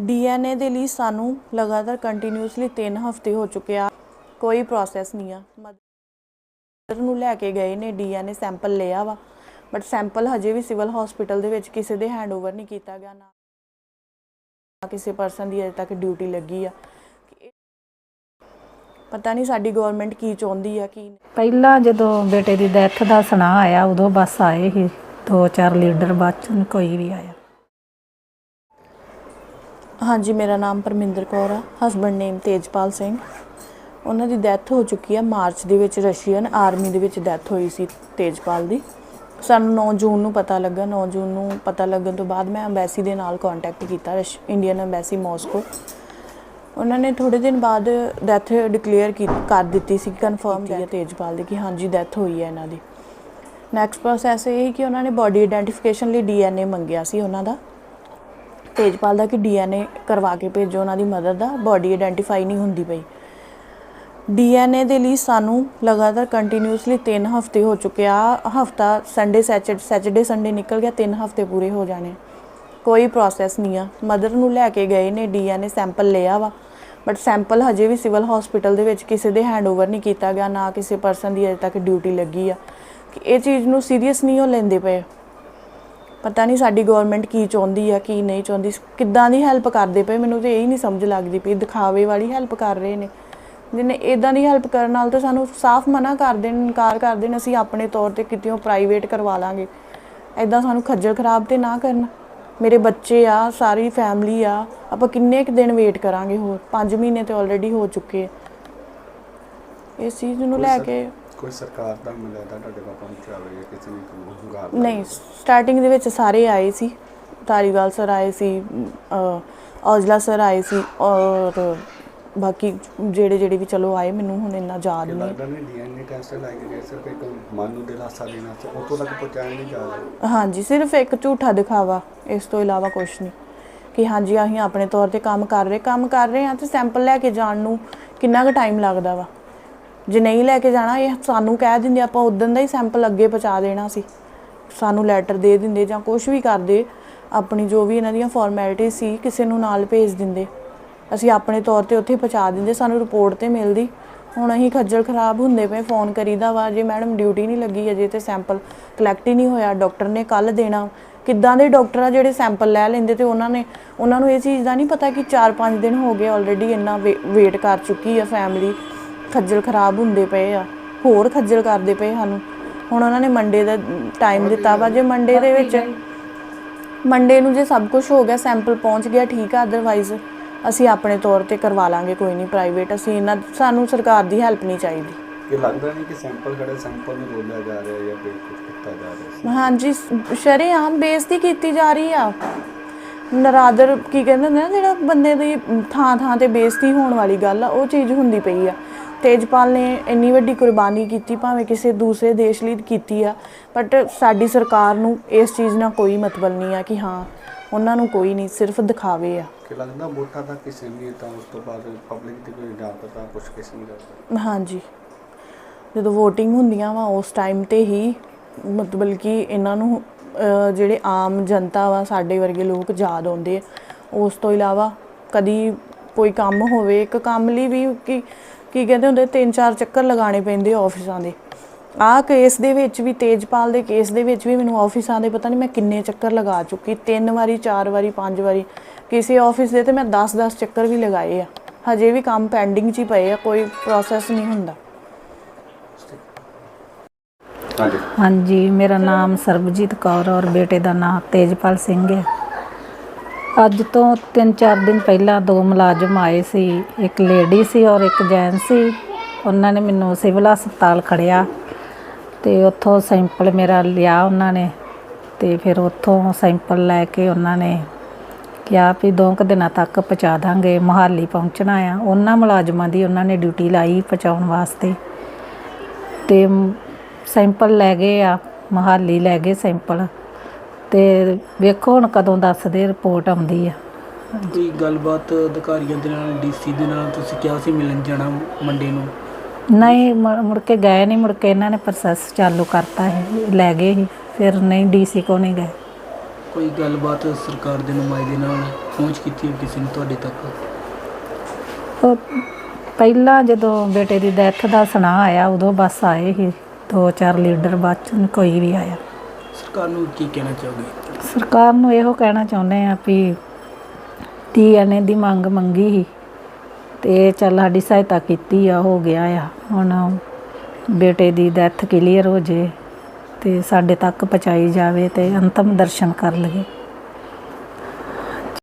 DNA ਦੇ ਲਈ ਸਾਨੂੰ ਲਗਾਤਾਰ ਕੰਟੀਨਿਊਸਲੀ 3 ਹਫ਼ਤੇ ਹੋ ਚੁੱਕੇ ਆ। ਕੋਈ ਪ੍ਰੋਸੈਸ ਨਹੀਂ ਆ। ਮਦਰ ਨੂੰ ਲੈ ਕੇ ਗਏ ਨੇ, ਡੀਐਨਏ ਸੈਂਪਲ ਲਿਆ ਵਾ। ਬਟ ਸੈਂਪਲ ਹਜੇ ਵੀ ਸਿਵਲ ਹਸਪੀਟਲ ਦੇ ਵਿੱਚ ਕਿਸੇ ਦੇ ਹੈਂਡਓਵਰ ਨਹੀਂ ਕੀਤਾ ਗਿਆ। ਨਾ ਕਿਸੇ ਪਰਸਨ ਦੀ ਅਜੇ ਤੱਕ ਡਿਊਟੀ ਲੱਗੀ ਆ। ਪਤਾ ਨਹੀਂ ਸਾਡੀ ਗਵਰਨਮੈਂਟ ਕੀ ਚਾਹੁੰਦੀ ਆ, ਕੀ ਨਹੀਂ। ਪਹਿਲਾਂ ਜਦੋਂ ਬੇਟੇ ਦੀ ਡੈਥ ਦਾ ਸੁਣਾ ਆਇਆ, ਉਦੋਂ ਬਸ ਆਏ ਹੀ ਦੋ ਚਾਰ ਲੀਡਰ ਬਾਅਦ ਚ ਕੋਈ ਵੀ ਆਇਆ। ਹਾਂਜੀ ਮੇਰਾ ਨਾਮ ਪਰਮਿੰਦਰ ਕੌਰ ਆ। Husband name Tejpal Singh. ਉਹਨਾਂ ਦੀ ਡੈਥ ਹੋ ਚੁੱਕੀ ਆ ਮਾਰਚ ਦੇ ਵਿੱਚ ਰਸ਼ੀਅਨ ਆਰਮੀ ਦੇ ਵਿੱਚ ਡੈਥ ਹੋਈ ਸੀ ਤੇਜਪਾਲ ਦੀ। ਸਾਨੂੰ 9 ਜੂਨ ਨੂੰ ਪਤਾ ਲੱਗਾ। 9 ਜੂਨ ਨੂੰ ਪਤਾ ਲੱਗਣ ਤੋਂ ਬਾਅਦ ਮੈਂ ਐਮਬੈਸੀ ਦੇ ਨਾਲ ਕੰਟੈਕਟ ਕੀਤਾ ਇੰਡੀਅਨ ਐਮਬੈਸੀ ਮਾਸਕੋ ਉਹਨਾਂ ਨੇ ਥੋੜੇ ਦਿਨ ਬਾਅਦ ਡੈਥ ਡਿਕਲੇਅਰ ਕਰ ਦਿੱਤੀ ਸੀ ਕਨਫਰਮ ਕੀਤੀ ਹੈ ਤੇਜਪਾਲ ਦੀ ਕਿ ਹਾਂਜੀ ਡੈਥ ਹੋਈ ਹੈ ਇਹਨਾਂ ਦੀ। ਨੈਕਸਟ ਪ੍ਰੋਸੈਸ ਇਹ ਸੀ ਕਿ ਉਹਨਾਂ ਨੇ ਬਾਡੀ ਆਇਡੈਂਟੀਫਿਕੇਸ਼ਨ ਲਈ ਡੀਐਨਏ ਮੰਗਿਆ ਸੀ ਉਹਨਾਂ ਦਾ। ਤੇਜਪਾਲ ਦਾ ਕਿ ਡੀਐਨਏ ਕਰਵਾ ਕੇ ਭੇਜੋ ਉਹਨਾਂ ਦੀ ਮਦਰ ਦਾ, ਬਾਡੀ ਆਇਡੈਂਟੀਫਾਈ ਨਹੀਂ ਹੁੰਦੀ ਪਈ। ਡੀਐਨਏ ਦੇ ਲਈ ਸਾਨੂੰ ਲਗਾਤਾਰ ਕੰਟੀਨਿਊਸਲੀ 3 ਹਫ਼ਤੇ ਹੋ ਚੁੱਕੇ ਆ, ਹਫਤਾ ਸੰਡੇ ਸੈਚਰਡੇ, ਸੰਡੇ ਨਿਕਲ ਗਿਆ 3 ਹਫ਼ਤੇ ਪੂਰੇ ਹੋ ਜਾਣੇ। ਕੋਈ ਪ੍ਰੋਸੈਸ ਨਹੀਂ ਆ। ਮਦਰ ਨੂੰ ਲੈ ਕੇ ਗਏ ਨੇ, ਡੀਐਨਏ ਸੈਂਪਲ ਲਿਆ ਵਾ। ਬਟ ਸੈਂਪਲ ਹਜੇ ਵੀ ਸਿਵਲ ਹਸਪੀਟਲ ਦੇ ਵਿੱਚ ਕਿਸੇ ਦੇ ਹੈਂਡਓਵਰ ਨਹੀਂ ਕੀਤਾ ਗਿਆ, ਨਾ ਕਿਸੇ ਪਰਸਨ ਦੀ ਅਜੇ ਤੱਕ ਡਿਊਟੀ ਲੱਗੀ ਆ। ਕਿ ਇਹ ਚੀਜ਼ ਨੂੰ ਸੀਰੀਅਸ ਨਹੀਂ ਉਹ ਲੈਂਦੇ ਪਏ। ਪਤਾ ਨਹੀਂ ਸਾਡੀ ਗਵਰਨਮੈਂਟ ਕੀ ਚਾਹੁੰਦੀ ਆ ਕੀ ਨਹੀਂ ਚਾਹੁੰਦੀ। ਕਿੱਦਾਂ ਦੀ ਹੈਲਪ ਕਰਦੇ ਪਏ ਮੈਨੂੰ ਤੇ ਇਹ ਹੀ ਨਹੀਂ ਸਮਝ ਲੱਗਦੀ ਪਈ। ਦਿਖਾਵੇ ਵਾਲੀ ਹੈਲਪ ਕਰ ਰਹੇ ਨੇ। ਜਿਹਨੇ ਇਦਾਂ ਦੀ ਹੈਲਪ ਕਰਨ ਨਾਲ ਤਾਂ ਸਾਨੂੰ ਸਾਫ਼ ਮਨਾ ਕਰ ਦੇਣ ਇਨਕਾਰ ਕਰ ਦੇਣ ਅਸੀਂ ਆਪਣੇ ਤੌਰ ਤੇ ਕਿਤੇੋਂ ਪ੍ਰਾਈਵੇਟ ਕਰਵਾ ਲਾਂਗੇ। ਐਦਾਂ ਸਾਨੂੰ ਖੱਜਲ ਖਰਾਬ ਤੇ ਨਾ ਕਰਨ। ਮੇਰੇ ਬੱਚੇ ਆ ਸਾਰੀ ਫੈਮਿਲੀ ਆ ਆਪਾਂ ਕਿੰਨੇ ਕੁ ਦਿਨ ਵੇਟ ਕਰਾਂਗੇ ਹੋਰ? 5 ਮਹੀਨੇ ਤੇ ਆਲਰੇਡੀ ਹੋ ਚੁੱਕੇ ਆ। ਇਸ ਚੀਜ਼ ਨੂੰ ਲੈ ਕੇ ਕੋਈ ਸਰਕਾਰ ਦਾ ਮਲੇਦਾ ਤੁਹਾਡੇ ਕੋਲ ਪਹੁੰਚਿਆ ਹੋਵੇ ਕਿਸੇ ਨੇ ਕੋਈ ਹੁੰਗਾਰ ਨਹੀਂ ਸਟਾਰਟਿੰਗ ਦੇ ਵਿੱਚ ਸਾਰੇ ਆਏ ਸੀ। ਧਾਰੀਵਾਲ ਸਰ ਆਏ ਸੀ ਔਜਲਾ ਸਰ ਆਏ ਸੀ ਔਰ ਬਾਕੀ ਜਿਹੜੇ ਜਿਹੜੇ ਵੀ ਚਲੋ ਆਏ ਮੈਨੂੰ ਹੁਣ ਇੰਨਾ ਯਾਦ ਨਹੀਂ। ਲੱਗਦਾ ਨਹੀਂ ਡੀਐਨਏ ਟੈਸਟ ਲੈ ਕੇ ਗਏ ਸਿਰਫ ਇੱਕ ਮਨ ਨੂੰ ਦਿਲਾਸਾ ਦੇਣਾ ਸੀ ਉਤੋਂ ਤੱਕ ਪਹੁੰਚਾਇਆ ਨਹੀਂ ਜਾ ਰਿਹਾ। ਹਾਂਜੀ ਸਿਰਫ ਇੱਕ ਝੂਠਾ ਦਿਖਾਵਾ ਇਸ ਤੋਂ ਇਲਾਵਾ ਕੁਝ ਨਹੀਂ। ਕਿ ਹਾਂਜੀ ਅਸੀਂ ਆਪਣੇ ਤੌਰ ਤੇ ਕੰਮ ਕਰ ਰਹੇ ਕੰਮ ਕਰ ਰਹੇ ਹਾਂ ਤੇ ਸੈਂਪਲ ਲੈ ਕੇ ਜਾਣ ਨੂੰ ਕਿੰਨਾ ਕੁ ਟਾਈਮ ਲੱਗਦਾ ਵਾ? ਜੇ ਨਹੀਂ ਲੈ ਕੇ ਜਾਣਾ, ਇਹ ਸਾਨੂੰ ਕਹਿ ਦਿੰਦੇ, ਆਪਾਂ ਉਦੋਂ ਦਾ ਹੀ ਸੈਂਪਲ ਅੱਗੇ ਪਹੁੰਚਾ ਦੇਣਾ ਸੀ। ਸਾਨੂੰ ਲੈਟਰ ਦੇ ਦਿੰਦੇ ਜਾਂ ਕੁਝ ਵੀ ਕਰਦੇ, ਆਪਣੀ ਜੋ ਵੀ ਇਹਨਾਂ ਦੀਆਂ ਫਾਰਮੈਲਿਟੀ ਸੀ, ਕਿਸੇ ਨੂੰ ਨਾਲ ਭੇਜ ਦਿੰਦੇ। ਅਸੀਂ ਆਪਣੇ ਤੌਰ ਤੇ ਉੱਥੇ ਪਹੁੰਚਾ ਦਿੰਦੇ, ਸਾਨੂੰ ਰਿਪੋਰਟ ਤੇ ਮਿਲਦੀ। ਹੁਣ ਅਸੀਂ ਖੱਜਲ ਖਰਾਬ ਹੁੰਦੇ ਪਏ ਫੋਨ ਕਰੀਦਾ ਵਾ, ਜੇ ਮੈਡਮ ਡਿਊਟੀ ਨਹੀਂ ਲੱਗੀ, ਅਜੇ ਤੇ ਸੈਂਪਲ ਕਲੈਕਟ ਹੀ ਨਹੀਂ ਹੋਇਆ ਡਾਕਟਰ ਨੇ ਕੱਲ ਦੇਣਾ। ਕਿੱਦਾਂ ਦੇ ਡਾਕਟਰ ਆ ਜਿਹੜੇ ਸੈਂਪਲ ਲੈ ਲੈਂਦੇ ਤੇ ਉਹਨਾਂ ਨੇ, ਉਹਨਾਂ ਨੂੰ ਇਹ ਚੀਜ਼ ਦਾ ਨਹੀਂ ਪਤਾ ਕਿ 4-5 ਦਿਨ ਹੋ ਗਏ ਆਲਰੇਡੀ ਇੰਨਾ ਵੇਟ ਕਰ ਚੁੱਕੀ ਆ ਫੈਮਿਲੀ ਖੱਜਲ ਖਰਾਬ ਹੁੰਦੇ ਪਏ ਆ ਹੋਰ ਖੱਜਲ ਕਰਦੇ ਪਏ ਸਾਨੂੰ। ਹੁਣ ਉਹਨਾਂ ਨੇ ਮੰਡੇ ਦਾ ਟਾਈਮ ਦਿੱਤਾ ਵਾ ਜੇ ਮੰਡੇ ਦੇ ਵਿੱਚ ਮੰਡੇ ਨੂੰ ਜੇ ਸਭ ਕੁਝ ਹੋ ਗਿਆ ਸੈਂਪਲ ਪਹੁੰਚ ਗਿਆ ਠੀਕ ਆ ਅਦਰਵਾਈਜ਼ ਅਸੀਂ ਆਪਣੇ ਤੌਰ ਤੇ ਕਰਵਾ ਲਾਂਗੇ ਕੋਈ ਨਹੀਂ ਪ੍ਰਾਈਵੇਟ ਅਸੀਂ ਇਹਨਾਂ ਸਾਨੂੰ ਸਰਕਾਰ ਦੀ ਹੈਲਪ ਨਹੀਂ ਚਾਹੀਦੀ। ਕਿ ਲੱਗਦਾ ਨਹੀਂ ਕਿ ਸੈਂਪਲ ਖੜੇ ਸੈਂਪਲ ਨੂੰ ਰੋਲਿਆ ਜਾ ਰਿਹਾ ਜਾਂ ਬੇਕੂਫ ਕੀਤਾ ਜਾ ਰਿਹਾ ਹਾਂਜੀ ਸ਼ਰੇਆਮ ਬੇਇੱਜ਼ਤੀ ਕੀਤੀ ਜਾ ਰਹੀ ਆ। ਨਰਾਦਰ ਕੀ ਕਹਿੰਦੇ ਹੁੰਦੇ ਨਾ ਜਿਹੜਾ ਬੰਦੇ ਦੀ ਥਾਂ ਥਾਂ ਤੇ ਬੇਇੱਜ਼ਤੀ ਹੋਣ ਵਾਲੀ ਗੱਲ ਆ ਉਹ ਚੀਜ਼ ਹੁੰਦੀ ਪਈ ਆ। ਤੇਜਪਾਲ ਨੇ ਇੰਨੀ ਵੱਡੀ ਕੁਰਬਾਨੀ ਕੀਤੀ ਭਾਵੇਂ ਕਿਸੇ ਦੂਸਰੇ ਦੇਸ਼ ਲਈ ਕੀਤੀ ਆ ਬਟ ਸਾਡੀ ਸਰਕਾਰ ਨੂੰ ਇਸ ਚੀਜ਼ ਨਾਲ ਕੋਈ ਮਤਲਬ ਨਹੀਂ ਆ ਕਿ ਹਾਂ ਉਹਨਾਂ ਨੂੰ ਕੋਈ ਨਹੀਂ ਸਿਰਫ ਦਿਖਾਵੇ ਆ। ਕਿ ਲੱਗਦਾ ਵੋਟਾਂ ਦਾ ਕਿਸੇ ਨਹੀਂ ਤਾਂ ਉਸ ਤੋਂ ਬਾਅਦ ਪਬਲਿਕ ਦੀ ਕੋਈ ਨਾ ਪਤਾ ਕੁਝ ਕਿਸੇ ਨਹੀਂ ਕਰਦਾ ਹਾਂਜੀ। ਜਦੋਂ VOTING ਹੁੰਦੀਆਂ ਵਾ ਉਸ ਟਾਈਮ ਤੇ ਹੀ ਮਤਲਬ ਕਿ ਇਹਨਾਂ ਨੂੰ ਜਿਹੜੇ ਆਮ ਜਨਤਾ ਵਾ ਸਾਡੇ ਵਰਗੇ ਲੋਕ ਯਾਦ ਆਉਂਦੇ ਆ। ਉਸ ਤੋਂ ਇਲਾਵਾ ਕਦੀ ਕੋਈ ਕੰਮ ਹੋਵੇ ਇੱਕ ਕੰਮ ਲਈ ਵੀ ਕੀ ਕੀ ਕਹਿੰਦੇ ਹੁੰਦੇ ਤਿੰਨ ਚਾਰ ਚੱਕਰ ਲਗਾਉਣੇ ਪੈਂਦੇ ਆਫਿਸਾਂ ਦੇ। ਆਹ ਕੇਸ ਦੇ ਵਿੱਚ ਵੀ ਤੇਜਪਾਲ ਦੇ ਕੇਸ ਦੇ ਵਿੱਚ ਵੀ ਮੈਨੂੰ ਆਫਿਸਾਂ ਦੇ ਪਤਾ ਨਹੀਂ ਮੈਂ ਕਿੰਨੇ ਚੱਕਰ ਲਗਾ ਚੁੱਕੀ ਤਿੰਨ ਵਾਰੀ ਚਾਰ ਵਾਰੀ ਪੰਜ ਵਾਰੀ। ਕਿਸੇ ਆਫਿਸ ਦੇ ਤੇ ਮੈਂ 10-10 ਚੱਕਰ ਵੀ ਲਗਾਏ ਆ। ਹਜੇ ਵੀ ਕੰਮ ਪੈਂਡਿੰਗ 'ਚ ਹੀ ਪਏ ਆ ਕੋਈ ਪ੍ਰੋਸੈਸ ਨਹੀਂ ਹੁੰਦਾ। ਹਾਂਜੀ। ਹਾਂਜੀ ਮੇਰਾ ਨਾਮ ਸਰਬਜੀਤ ਕੌਰ ਔਰ ਬੇਟੇ ਦਾ ਨਾਮ ਤੇਜਪਾਲ ਸਿੰਘ ਹੈ। ਅੱਜ ਤੋਂ 3-4 ਦਿਨ ਪਹਿਲਾਂ ਦੋ ਮੁਲਾਜ਼ਮ ਆਏ ਸੀ। ਇੱਕ ਲੇਡੀ ਸੀ ਔਰ ਇੱਕ ਜੈਂਟਸ ਸੀ। ਉਹਨਾਂ ਨੇ ਮੈਨੂੰ ਸਿਵਲ ਹਸਪਤਾਲ ਖੜਿਆ ਤੇ ਉੱਥੋਂ ਸੈਂਪਲ ਮੇਰਾ ਲਿਆ ਉਹਨਾਂ ਨੇ ਤੇ ਫਿਰ ਉੱਥੋਂ ਸੈਂਪਲ ਲੈ ਕੇ ਉਹਨਾਂ ਨੇ ਕਿਹਾ ਵੀ ਦੋ ਕੁ ਦਿਨਾਂ ਤੱਕ ਪਹੁੰਚਾ ਦਾਂਗੇ, ਮੁਹਾਲੀ ਪਹੁੰਚਣਾ ਆ। ਉਹਨਾਂ ਮੁਲਾਜ਼ਮਾਂ ਦੀ ਉਹਨਾਂ ਨੇ ਡਿਊਟੀ ਲਾਈ ਪਹੁੰਚਾਉਣ ਵਾਸਤੇ ਤੇ ਸੈਂਪਲ ਲੈ ਗਏ ਆ, ਮਹਾਲੀ ਲੈ ਗਏ ਸੈਂਪਲ। ਤੇ ਵੇਖੋ ਹੁਣ ਕਦੋਂ ਦੱਸਦੇ ਰਿਪੋਰਟ ਆਉਂਦੀ ਆ। ਕੋਈ ਗੱਲਬਾਤ ਅਧਿਕਾਰੀਆਂ ਦੇ ਨਾਲ ਡੀਸੀ ਦੇ ਨਾਲ ਤੁਸੀਂ ਕਿਹਾ ਸੀ ਮਿਲਣ ਜਾਣਾ ਮੰਡੇ ਨੂੰ? ਨਹੀਂ ਮੁੜ ਮੁੜ ਕੇ ਗਏ ਨਹੀਂ ਮੁੜ ਕੇ ਇਹਨਾਂ ਨੇ ਪ੍ਰੋਸੈਸ ਚਾਲੂ ਕਰਤਾ ਹੈ ਲੈ ਗਏ ਸੀ ਫਿਰ ਨਹੀਂ ਡੀਸੀ ਕੋ ਨਹੀਂ ਗਏ। ਕੋਈ ਗੱਲਬਾਤ ਸਰਕਾਰ ਦੇ ਨੁਮਾਇੰਦੇ ਨਾਲ ਪਹੁੰਚ ਕੀਤੀ ਹੈ ਕਿਸੇ ਨੇ ਤੁਹਾਡੇ ਤੱਕ? ਉਹ ਪਹਿਲਾਂ ਜਦੋਂ ਬੇਟੇ ਦੀ ਡੈਥ ਦਾ ਸੁਣਾ ਆਇਆ ਉਦੋਂ ਬਸ ਆਏ ਸੀ ਦੋ ਚਾਰ ਲੀਡਰ ਬਾਅਦ ਚ ਕੋਈ ਵੀ ਆਇਆ। ਸਰਕਾਰ ਨੂੰ ਕੀ ਕਹਿਣਾ ਚਾਹੋਗੇ? ਸਰਕਾਰ ਨੂੰ ਇਹੋ ਕਹਿਣਾ ਚਾਹੁੰਦੇ ਆ ਵੀ ਡੀਐਨਏ ਦੀ ਮੰਗ ਮੰਗੀ ਸੀ ਤੇ ਚੱਲ ਸਾਡੀ ਸਹਾਇਤਾ ਕੀਤੀ ਆ, ਹੋ ਗਿਆ ਆ। ਹੁਣ ਬੇਟੇ ਦੀ ਡੈਥ ਕਲੀਅਰ ਹੋ ਜੇ ਤੇ ਸਾਡੇ ਤੱਕ ਪਹੁੰਚਾਈ ਜਾਵੇ ਤੇ ਅੰਤਮ ਦਰਸ਼ਨ ਕਰ ਲਈਏ।